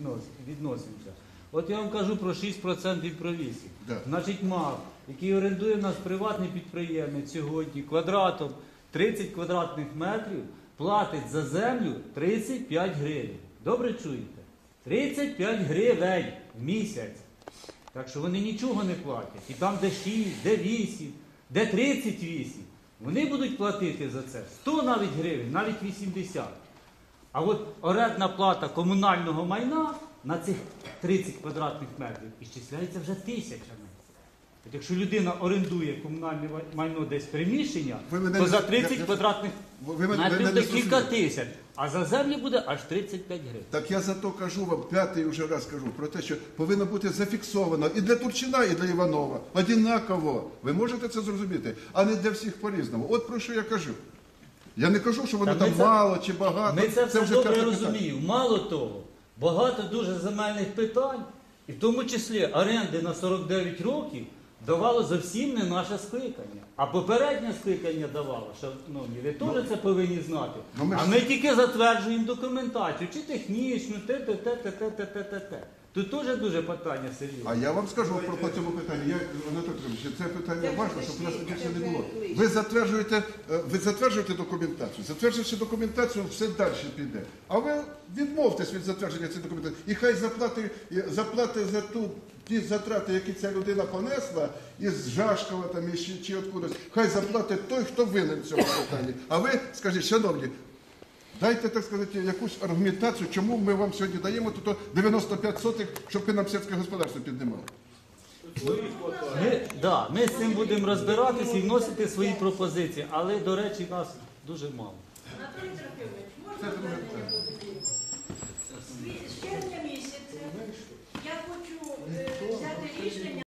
віднос- відносимося. От я вам кажу про 6% і про 8%. Да. Значить, МАВ, який орендує в нас приватний підприємець сьогодні квадратом 30 квадратних метрів, платить за землю 35 гривень. Добре чуєте? 35 гривень в місяць. Так що вони нічого не платять. І там, де 6, де 8, де 38, вони будуть платити за це 100 навіть гривень, навіть 80. А от орендна плата комунального майна на цих 30 квадратних метрів іщисляється вже тисячами. От якщо людина орендує комунальне майно десь приміщення, Ви мене то не- за 30 я- квадратних Ви мене- ви метрів мене буде кілька зрозуміли. тисяч, а за землі буде аж 35 гривень. Так я зато кажу вам, п'ятий вже раз кажу про те, що повинно бути зафіксовано і для Турчина, і для Іванова. Одинаково. Ви можете це зрозуміти, а не для всіх по-різному. От про що я кажу. Я не кажу, що воно Та ми там це- мало чи багато. Ми це все добре питання. розуміємо. Мало того, багато дуже земельних питань, і в тому числі оренди на 49 років давало зовсім не наше скликання. А попереднє скликання давало, шановні, ви теж це повинні знати. ну, ми ж- А ми тільки затверджуємо документацію, чи технічну, те, те, те, те, те, те, те, те, те. Тут теж дуже питання серйозне. А я вам скажу про по цьому питанню. Я Анатолій Петрович, це питання важливо, щоб у нас більше не було. Ви затверджуєте, е, ви затверджуєте документацію. Затверджуючи документацію, все далі піде. А ви відмовтесь від затвердження цієї документації. І хай заплати, заплати за ту ті затрати, які ця людина понесла із Жашкова там і ще чи откудись. Хай заплатить той, хто винен в цьому питанні. А ви скажіть, шановні. Дайте, так сказати, якусь аргументацію, чому ми вам сьогодні даємо тут 95 сотих, щоб ви нам сільське господарство піднімали. Ми, да, ми з цим будемо розбиратися і вносити свої пропозиції, але, до речі, нас дуже мало. Анатолій Трофимович, можна? З червня місяця я хочу е, взяти рішення.